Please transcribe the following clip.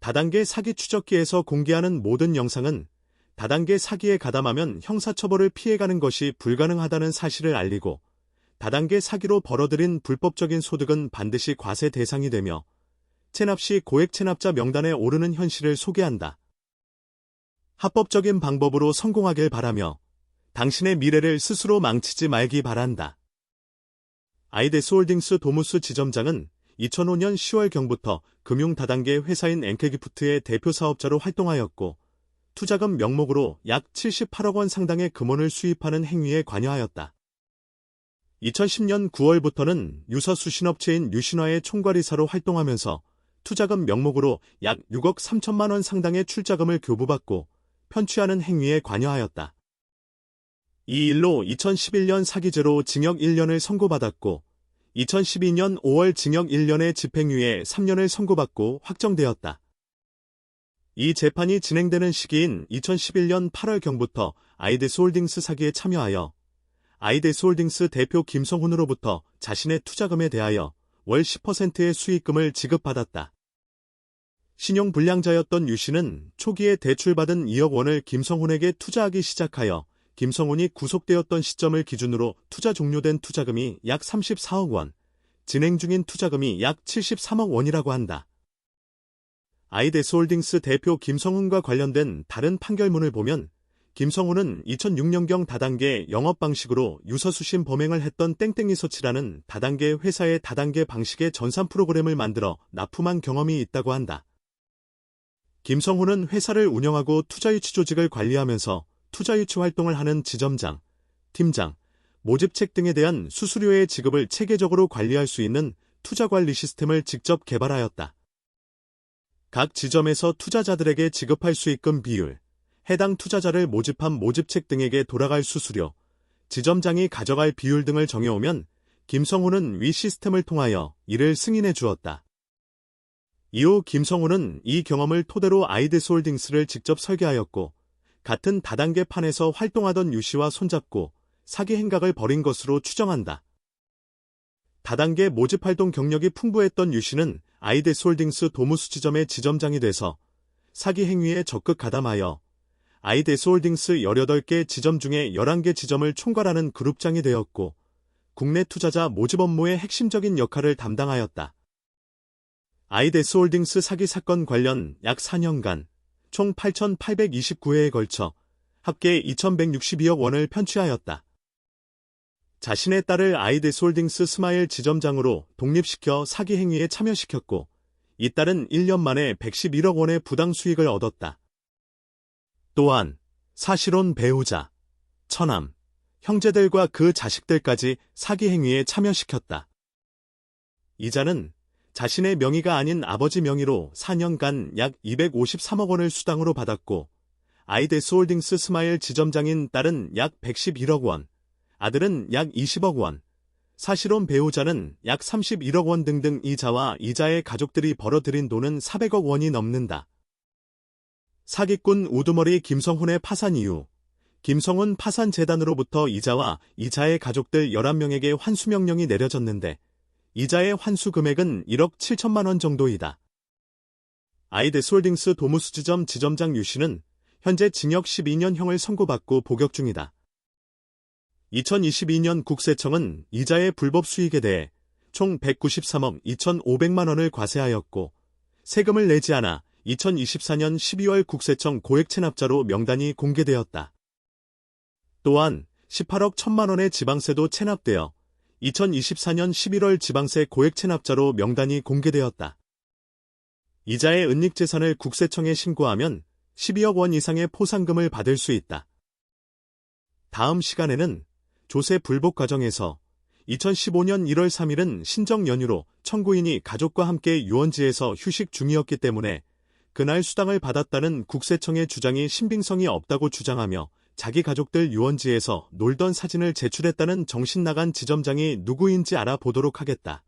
다단계 사기 추적기에서 공개하는 모든 영상은 다단계 사기에 가담하면 형사처벌을 피해가는 것이 불가능하다는 사실을 알리고 다단계 사기로 벌어들인 불법적인 소득은 반드시 과세 대상이 되며 체납 시 고액 체납자 명단에 오르는 현실을 소개한다. 합법적인 방법으로 성공하길 바라며 당신의 미래를 스스로 망치지 말기 바란다. 아이데스 홀딩스 도무스 지점장은 2005년 10월경부터 금융 다단계 회사인 엔케기프트의 대표 사업자로 활동하였고 투자금 명목으로 약 78억 원 상당의 금원을 수입하는 행위에 관여하였다. 2010년 9월부터는 유서 수신업체인 유신화의 총괄이사로 활동하면서 투자금 명목으로 약 6억 3천만 원 상당의 출자금을 교부받고 편취하는 행위에 관여하였다. 이 일로 2011년 사기죄로 징역 1년을 선고받았고 2012년 5월 징역 1년의 집행유예 3년을 선고받고 확정되었다. 이 재판이 진행되는 시기인 2011년 8월경부터 아이데스 홀딩스 사기에 참여하여 아이데스 홀딩스 대표 김성훈으로부터 자신의 투자금에 대하여 월 10%의 수익금을 지급받았다. 신용불량자였던 유 씨는 초기에 대출받은 2억 원을 김성훈에게 투자하기 시작하여 김성훈이 구속되었던 시점을 기준으로 투자 종료된 투자금이 약 34억 원, 진행 중인 투자금이 약 73억 원이라고 한다. 아이데스 홀딩스 대표 김성훈과 관련된 다른 판결문을 보면 김성훈은 2006년경 다단계 영업 방식으로 유서수신 범행을 했던 땡땡이 서치라는 다단계 회사의 다단계 방식의 전산 프로그램을 만들어 납품한 경험이 있다고 한다. 김성훈은 회사를 운영하고 투자유치 조직을 관리하면서 투자 유치 활동을 하는 지점장, 팀장, 모집책 등에 대한 수수료의 지급을 체계적으로 관리할 수 있는 투자 관리 시스템을 직접 개발하였다. 각 지점에서 투자자들에게 지급할 수익금 비율, 해당 투자자를 모집한 모집책 등에게 돌아갈 수수료, 지점장이 가져갈 비율 등을 정해오면 김성훈은 위 시스템을 통하여 이를 승인해 주었다. 이후 김성훈은 이 경험을 토대로 아이데스 홀딩스를 직접 설계하였고 같은 다단계 판에서 활동하던 유 씨와 손잡고 사기 행각을 벌인 것으로 추정한다. 다단계 모집 활동 경력이 풍부했던 유 씨는 아이데스 홀딩스 도무수 지점의 지점장이 돼서 사기 행위에 적극 가담하여 아이데스 홀딩스 18개 지점 중에 11개 지점을 총괄하는 그룹장이 되었고 국내 투자자 모집 업무의 핵심적인 역할을 담당하였다. 아이데스 홀딩스 사기 사건 관련 약 4년간 총 8,829회에 걸쳐 합계 2,162억 원을 편취하였다. 자신의 딸을 아이데스 홀딩스 스마일 지점장으로 독립시켜 사기 행위에 참여시켰고 이 딸은 1년 만에 111억 원의 부당 수익을 얻었다. 또한 사실혼 배우자, 처남, 형제들과 그 자식들까지 사기 행위에 참여시켰다. 이자는 자신의 명의가 아닌 아버지 명의로 4년간 약 253억 원을 수당으로 받았고 아이데스 홀딩스 스마일 지점장인 딸은 약 111억 원, 아들은 약 20억 원, 사실혼 배우자는 약 31억 원 등등 이자와 이자의 가족들이 벌어들인 돈은 400억 원이 넘는다. 사기꾼 우두머리 김성훈의 파산 이후 김성훈 파산재단으로부터 이자와 이자의 가족들 11명에게 환수명령이 내려졌는데 이자의 환수 금액은 1억 7천만 원 정도이다. 아이데스 홀딩스 도무수지점 지점장 유 씨는 현재 징역 12년형을 선고받고 복역 중이다. 2022년 국세청은 이자의 불법 수익에 대해 총 193억 2,500만 원을 과세하였고 세금을 내지 않아 2024년 12월 국세청 고액 체납자로 명단이 공개되었다. 또한 18억 1천만 원의 지방세도 체납되어 2024년 11월 지방세 고액 체납자로 명단이 공개되었다. 이자의 은닉 재산을 국세청에 신고하면 12억 원 이상의 포상금을 받을 수 있다. 다음 시간에는 조세 불복 과정에서 2015년 1월 3일은 신정 연휴로 청구인이 가족과 함께 유원지에서 휴식 중이었기 때문에 그날 수당을 받았다는 국세청의 주장이 신빙성이 없다고 주장하며 자기 가족들 유원지에서 놀던 사진을 제출했다는 정신 나간 지점장이 누구인지 알아보도록 하겠다.